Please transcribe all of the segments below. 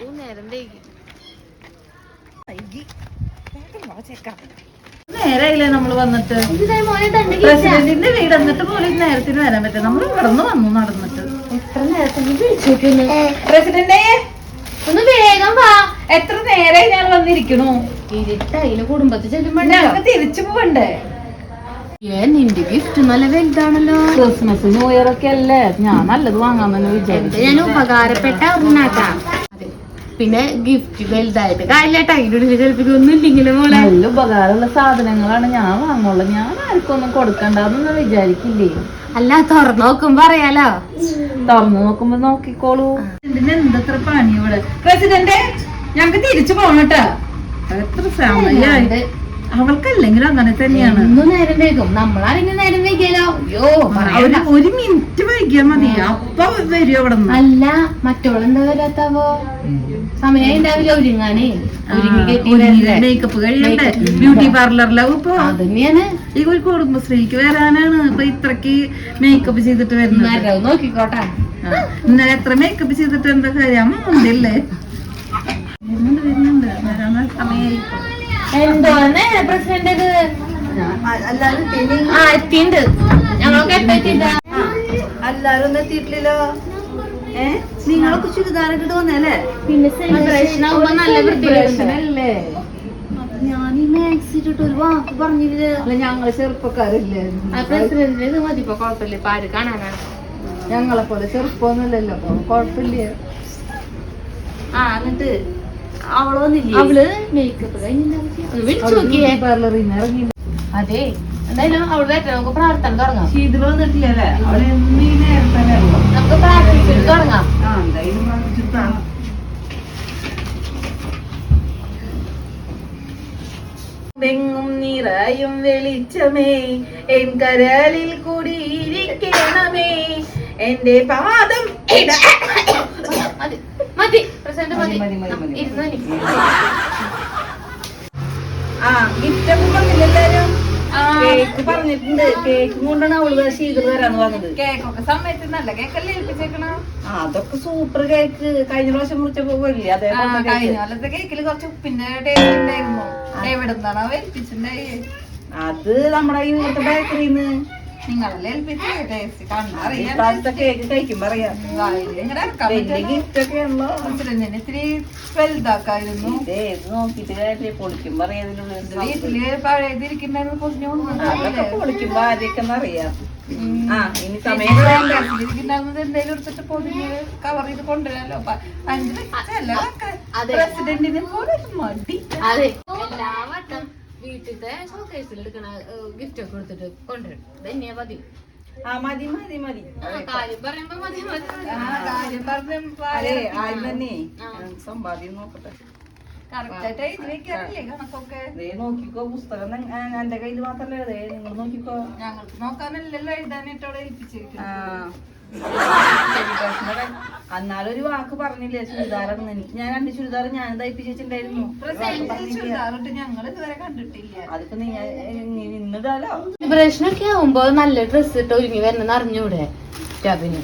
ചൂ നേരം വൈകി നേരായില്ലേ നമ്മൾ വന്നിട്ട്? പ്രസിഡന്റിന്റെ വീട് എന്നിട്ട് പോലും നേരത്തിന് വരാൻ പറ്റും നമ്മൾ ഇവിടുന്ന് വന്നു നടന്നിട്ട്. എത്ര നേരത്തെ വിളിച്ചോക്കുന്നു പ്രസിഡന്റേ ഒന്ന് വേഗം വാ. എത്ര നേരായി ഞാൻ വന്നിരിക്കണു? ഇരുട്ടായില്ല കുടുംബത്തിൽ ചെല്ലുമ്പോ ഞങ്ങൾക്ക് തിരിച്ചു പോവണ്ടേ? ഏ നിന്റെ ഗിഫ്റ്റ് നല്ല വലുതാണല്ലോ. ക്രിസ്മസ് ന്യൂ ഇയർ ഒക്കെ അല്ലേ? ഞാൻ നല്ലത് വാങ്ങാമെന്ന് എന്താ വിചാരിച്ചു ഞാൻ ഉപകാരപ്പെട്ട ഒരെണ്ണാട്ടാ പിന്നെ ഗിഫ്റ്റ് വലുതായിട്ട്. കാര്യമായിട്ട് അതിന്റെ ഉള്ളിൽ ചിലപ്പോൾ ഒന്നും ഇല്ലെങ്കിലും മോളെ. നല്ല ഉപകാരമുള്ള സാധനങ്ങളാണ് ഞാൻ വാങ്ങുള്ളൂ. ഞാൻ ആർക്കൊന്നും കൊടുക്കണ്ടെന്നൊന്നും വിചാരിക്കില്ലേ? അല്ല തുറന്നു നോക്കുമ്പോ അറിയാലോ. തുറന്നു നോക്കുമ്പോ നോക്കിക്കോളൂ. ഇതിന് എന്തത്ര പണി ഇവിടെ? പ്രസിഡന്റ് ഞങ്ങക്ക് തിരിച്ചു പോണട്ടാ എത്ര സമയായി. അവൾക്കല്ലെങ്കിലും അങ്ങനെ തന്നെയാണ്. ഒന്നും നേരം വൈകും. നമ്മളാരെങ്കിലും നേരം വൈകിയാലോ? അയ്യോ ഒരു ഒരു മിനിറ്റ് വൈകിയാ മതി. അപ്പൊ വരും അവിടെ അല്ല മറ്റോളെന്താ വരാത്താവോ? സമയം ഉണ്ടാവില്ല ഒരുങ്ങാനേ. മേക്കപ്പ് കഴിയണ്ടേ? ബ്യൂട്ടി പാർലറിലാവും ഇപ്പൊ അതന്നെയാണ്. ഈ ഒരു കുടുംബശ്രീക്ക് വരാനാണ്. ഇപ്പൊ ഇത്രക്ക് മേക്കപ്പ് ചെയ്തിട്ട് വരുന്നത്. നോക്കിക്കോട്ടെ. ഇന്നലെ എത്ര മേക്കപ്പ് ചെയ്തിട്ട് എന്താ കാര്യം? അമ്മ ഉണ്ടല്ലേ വരുന്നുണ്ട് വരുന്നുണ്ട്. വരാൻ സമയായി. ഇപ്പൊ. എന്തോന്നെ? പ്രസിഡന്റ് ആ എത്തിണ്ട് ഞങ്ങളൊക്കെ എപ്പോ എത്തിയിട്ടാ എല്ലാരും ഒന്നും എത്തിയിട്ടില്ലല്ലോ ഏ? നിങ്ങളൊക്കെ ചുരിദാറൊക്കെ ഇട്ട് വന്നല്ലേ പിന്നെ നല്ല ഞാൻ ഈ മാക്സി ഇട്ടിട്ട് ഒരു വാക്ക് പറഞ്ഞില്ലേ? ഞങ്ങൾ ചെറുപ്പക്കാരില്ലേ? പ്രസിഡന്റിന് കുഴപ്പമില്ല. ഇപ്പൊ ആര് കാണാനാണ്? ഞങ്ങളെ പോലെ ചെറുപ്പമൊന്നുമില്ലല്ലോ കുഴപ്പമില്ല. ആ എന്നിട്ട്? അവൾ മേക്കപ്പ് കഴിഞ്ഞില്ല. വിളിച്ചു നോക്കിയേ. പാർലറിൽ നിന്ന് ഇറങ്ങി. അതെ. എന്തായാലും നമുക്ക് പ്രാർത്ഥന തുടങ്ങാം. നമുക്ക് പ്രാർത്ഥിച്ചിട്ട് തുടങ്ങാം. നിറയും വെളിച്ചമേ എൻ കരളിൽ കൂടിയിരിക്കണമേ. എന്റെ പാദം ഇട മതി മതി. ഇരുന്നോ. ആ ഗിഫ്റ്റ് ഒക്കെ പറഞ്ഞില്ലെല്ലാരും കേക്ക് പറഞ്ഞിട്ടുണ്ട്. കേക്ക് കൊണ്ടാണ് അവൾ ശീതൾ വരാന്ന് പറഞ്ഞത്. കേക്കൊക്കെ സമയത്ത് നല്ല കേക്കല്ലേ ഏൽപ്പിച്ചേക്കണ? അതൊക്കെ സൂപ്പർ കേക്ക്. കഴിഞ്ഞ പ്രാവശ്യം മുറിച്ചപ്പോ വലിയ അതേ കഴിഞ്ഞ കൊല്ലത്തെ കേക്കിൽ കുറച്ച് ഉപ്പിന്റെ ടേസ്റ്റ് ഉണ്ടായിരുന്നു. എവിടെ നിന്നാണോ ഏൽപ്പിച്ചിട്ടുണ്ടായി? അത് നമ്മുടെ ഈ വീട്ടു ബേക്കറിന്ന് നിങ്ങളല്ലേ ഏൽപ്പിച്ചു? ടേസ്റ്റ് കണ്ടറിയാം ഇത്തിരി വലുതാക്കായിരുന്നു. വീട്ടിൽ പഴയതിരിക്കുന്ന പൊളിക്കുമ്പോ ആരെയൊക്കെ അറിയാം. എന്തെങ്കിലും എടുത്തിട്ട് പൊതിഞ്ഞ് കവർ ചെയ്ത് കൊണ്ടുവരാലോ. പ്രസിഡന്റിനെ പോലെ മടി. അതെ. എല്ലാ വട്ടം വീട്ടിലത്തെ ഷോക്കേസിൽ എടുക്കണ ഗിഫ്റ്റ് ഒക്കെ കൊടുത്തിട്ട് കൊണ്ടുവരും തന്നെയാ മതി. ആ മതി മതി മതി. കാര്യം പറയുമ്പോ മതി മതി കാര്യം പറഞ്ഞ സമ്പാദ്യം നോക്കട്ടെ. ദേ നോക്കിക്കോ പുസ്തകം ന- എന്റെ കയ്യിൽ മാത്രല്ലേ ദേ നിങ്ങൾ നോക്കിക്കോ. ഞങ്ങൾക്ക് നോക്കാനല്ലല്ലോ എഴുതാനായിട്ട് അവിടെ ആ. ഏൽപ്പിച്ചിരിക്കുന്നത്. സെലിബ്രേഷന്റെ കാര്യം. എന്നാലും ഒരു വാക്ക് പറഞ്ഞില്ലേ ചുരിദാറെന്ന്. എനിക്ക് ഞാൻ രണ്ട് ചുരിദാർ ഞാൻ കണ്ടിട്ടില്ല. അതിപ്പോ നീ ഇന്നിടാലോ പ്രശ്നമൊക്കെ ഒക്കെ ആവുമ്പോ നല്ല ഡ്രസ് ഇട്ട് ഒരുങ്ങി വരണമെന്ന് അറിഞ്ഞൂടെ സ്റ്റാഫിന്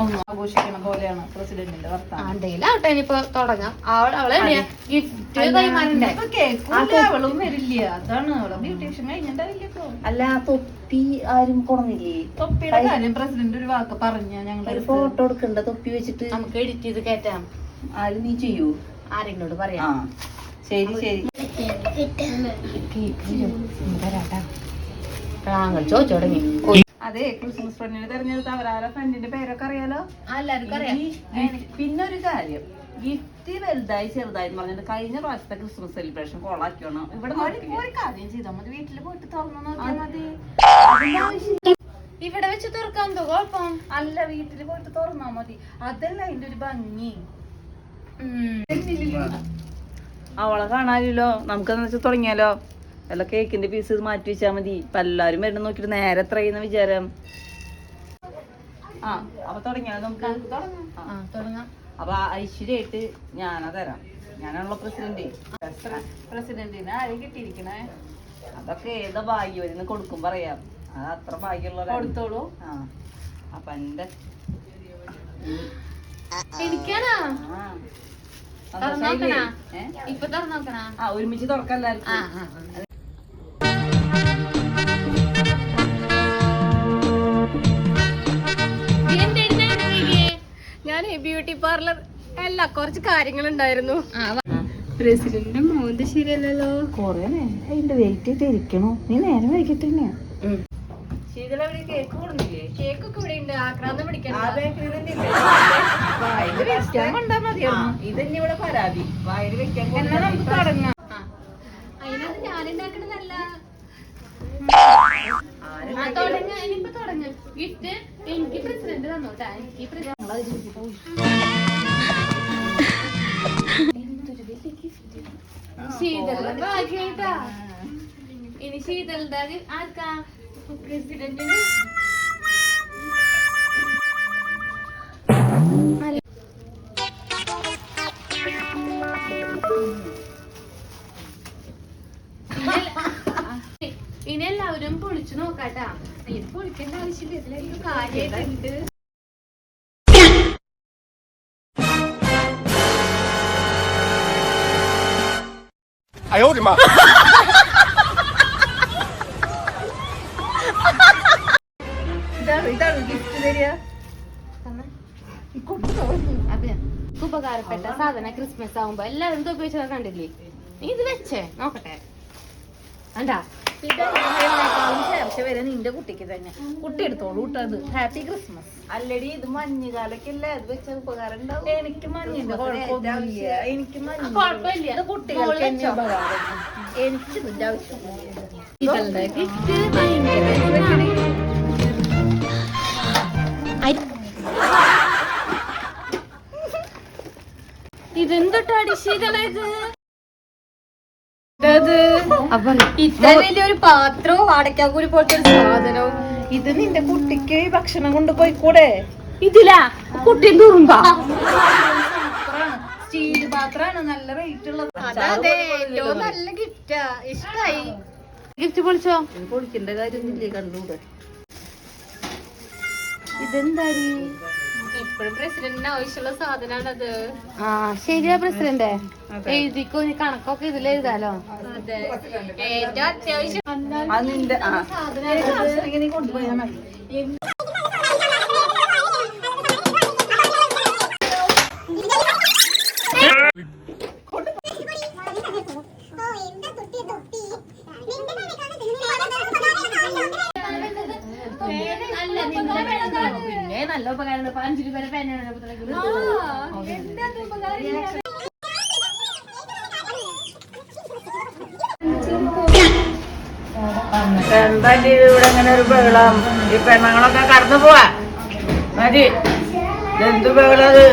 ഒന്നും ആഘോഷിക്കണ പോലെയാണ് പ്രസിഡന്റിന്റെ വർത്താനം. ആവട്ടെ ഇനിയിപ്പോ തുടങ്ങാം. അവൾ അവളെ ഗിഫ്റ്റ് കൈമാറണ്ടേ? അവളും വരില്ല. അതാണ് അവളെ ബ്യൂട്ടീഷ്യൻ കഴിഞ്ഞിട്ടാവില്ല ഇപ്പൊ. അല്ല തൊപ്പി ആരും കുറഞ്ഞില്ലേ തൊപ്പിയുടെ കാര്യം പ്രസിഡന്റ് ഒരു വാക്ക് പറഞ്ഞ ഞങ്ങൾ ഒരു ഫോട്ടോ എടുക്കണ്ട തൊപ്പി വെച്ചിട്ട്. നമുക്ക് എഡിറ്റ് ചെയ്ത് കയറ്റാം ആരും നീ ചെയ്യൂ? ആരെങ്കിലോട് ആ പറയാം ശരി. ശരി താങ്കൾ ചോദിച്ചു തുടങ്ങി അതെ ക്രിസ്മസ് ഫ്രണ്ടിനെ തെരഞ്ഞെടുത്ത അവരാരെ ഫ്രണ്ടിന്റെ പേരൊക്കെ അറിയാലോ? എല്ലാവർക്കും അറിയാം. പിന്നെ ഒരു കാര്യം. ഗിഫ്റ്റ് വലുതായി ചെറുതായി എന്ന് പറഞ്ഞിട്ട് കഴിഞ്ഞ പ്രാവശ്യത്തെ ക്രിസ്മസ് സെലിബ്രേഷൻ കോളാക്കിയാണ് ഇവിടെ ഒരു കാര്യം ചെയ്താൽ മതി. വീട്ടിൽ പോയിട്ട് തുറന്നു നോക്കിയാൽ മതി. ഇവിടെ വെച്ച് തുറക്കാൻ കുഴപ്പം? അല്ല വീട്ടിൽ പോയിട്ട് തുറന്നാ മതി. അതല്ല അതിന്റെ ഒരു ഭംഗി. അവളെ കാണാനില്ലോ. നമുക്കെന്ന് വെച്ചാൽ തുടങ്ങിയാലോ? വല്ല കേക്കിന്റെ പീസ് മാറ്റി വെച്ചാൽ മതി. ഇപ്പൊ എല്ലാരും വരുന്ന നോക്കിട്ട് നേരെ എത്ര ചെയ്യുന്ന വിചാരം. ആ അപ്പൊ തുടങ്ങിയാ നമുക്ക്? തുടങ്ങാം. അപ്പൊ ഐശ്വര്യായിട്ട് ഞാനാ തരാം. ഞാനാണല്ലോ പ്രസിഡന്റ് പ്രസിഡന്റിന് ആരും കിട്ടിയിരിക്കണേ? അതൊക്കെ ഏതാ ഭാഗ്യം? വരുന്ന കൊടുക്കും പറയാം. അത് അത്ര ഭാഗ്യമുള്ള കൊടുത്തോളൂ. ആ അപ്പൊ എന്റെ എനിക്കാണോ? ഇപ്പൊ തുറന്നോക്കണ? ഒരുമിച്ച് തുറക്കല്ലായിരിക്കും ഞാൻ ബ്യൂട്ടി പാർലർ അല്ല കുറച്ച് കാര്യങ്ങൾ ഉണ്ടായിരുന്നു. പ്രസിഡന്റിന്റെ മോന്ത് ശരിയല്ലല്ലോ. കൊറേ നേരം അതിന്റെ വെയിറ്റ് ചെയ്ത് ഇരിക്കണു. നീ നേരം വൈകിട്ട് തന്നെയാ. ശീതള കേക്ക് കൊടുന്നില്ലേ? കേക്ക് ഒക്കെ ഇവിടെ ഉണ്ട്. ആക്രാന്തം മതിയായിരുന്നു ഇതന്നെ ഇവിടെ പരാതി. വയറ് വെക്കാൻ എന്നാ നമുക്ക് തുടങ്ങാം. അതിനകത്ത് ഞാൻ ശീതളിന്റെ ഭാഗ്യായിട്ടാ ഇനി ശീതളുടെ ആർക്കാ? പ്രസിഡന്റിന്. എല്ലാവരും പൊളിച്ചു നോക്കാട്ടാ. ഇത് പൊളിക്കേണ്ട ആവശ്യമില്ല. ഇതിലൊരു കാര്യമായിട്ടുണ്ട് ഇതാണ് ഇതാണ് ഗിഫ്റ്റ് തരിക. അപ്പൊ ഉപകാരപ്പെട്ട സാധന ക്രിസ്മസ് ആവുമ്പോ എല്ലാവരും ഉപയോഗിച്ചത് കണ്ടില്ലേ? നീ ഇത് വെച്ചേ. നോക്കട്ടെ. കണ്ടാ ചേർച്ച വരെ നിന്റെ കുട്ടിക്ക് തന്നെ. കുട്ടി എടുത്തോളൂ കൂട്ടത് ഹാപ്പി ക്രിസ്മസ് അല്ലടി ഇത് മഞ്ഞുകാലൊക്കെയല്ലേ അത് വെച്ച ഉപകാരം ഉണ്ടാവും. എനിക്ക് മഞ്ഞിന്റെ കുഴപ്പമൊന്നുമില്ല. എനിക്ക് മഞ്ഞ. കുഴപ്പമില്ല. ഇത് കുട്ടികൾക്ക് തന്നെ ഉപകാരം. എനിക്ക് ഇതിന്റെ ആവശ്യമില്ല ഇവളുടെ ഗിഫ്റ്റ് ഭയങ്കര ഇതെന്തൊട്ടാടി ശീതളത് അപ്പൊ ഇത്ര വലിയൊരു പാത്രവും വാടക്കാക്കൂരി പോലത്തെ ഒരു സാധനവും. ഇത് നിന്റെ കുട്ടിക്ക് ഭക്ഷണം കൊണ്ടുപോയി കൂടെ ഇതിലാ? കുട്ടി തുറുമ്പാ. സ്റ്റീൽ പാത്രമാണ് നല്ല റേറ്റ് ഉള്ളത്. അതെ എല്ലോ നല്ല ഗിഫ്റ്റാ ഇഷ്ടായി. ഗിഫ്റ്റ് പൊളിച്ചോ? പൊളിക്കേണ്ട കാര്യമൊന്നുമില്ലേ കണ്ടൂടെ ഇതെന്താടി? ആ ശരിയാ പ്രസിഡന്റ് എഴുതിക്കോ ഇനി കണക്കൊക്കെ ഇതിൽ എഴുതാലോ? അതെ. ഏറ്റവും അത്യാവശ്യം അത് നിന്റെ ആ സാധനം നീ കൊണ്ടുപോയാൽ മതി അല്ല നിന്റെ പേന പിന്നെ നല്ല ഉപകാരം പതിനഞ്ച് രൂപ പേനാണ് എന്താ ഇവിടെ ഇങ്ങനെ ഒരു ബഹളം? ഈ പെണ്ണുങ്ങളൊക്കെ കടന്നു പോവാ. മതി എന്ത് ബഹളത്